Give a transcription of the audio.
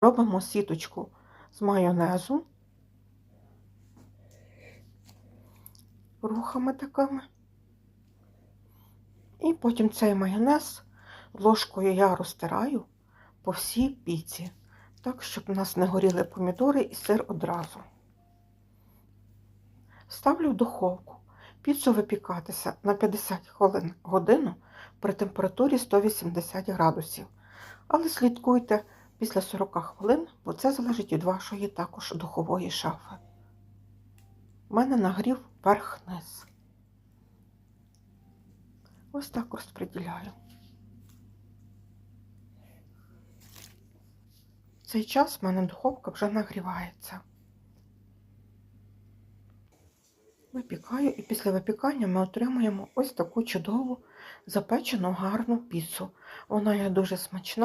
Робимо сіточку з майонезу. Рухами такими. І потім цей майонез ложкою я розтираю по всій піці, так, щоб у нас не горіли помідори і сир одразу. Ставлю в духовку. Піцу випікатися на 50 хвилин годину при температурі 180 градусів. Але слідкуйте після 40 хвилин, бо це залежить від вашої також духової шафи. У мене нагрів верх-низ. Ось так розподіляю. В цей час в мене духовка вже нагрівається. Випікаю і після випікання ми отримуємо ось таку чудову запечену гарну піцу. Вона є дуже смачна.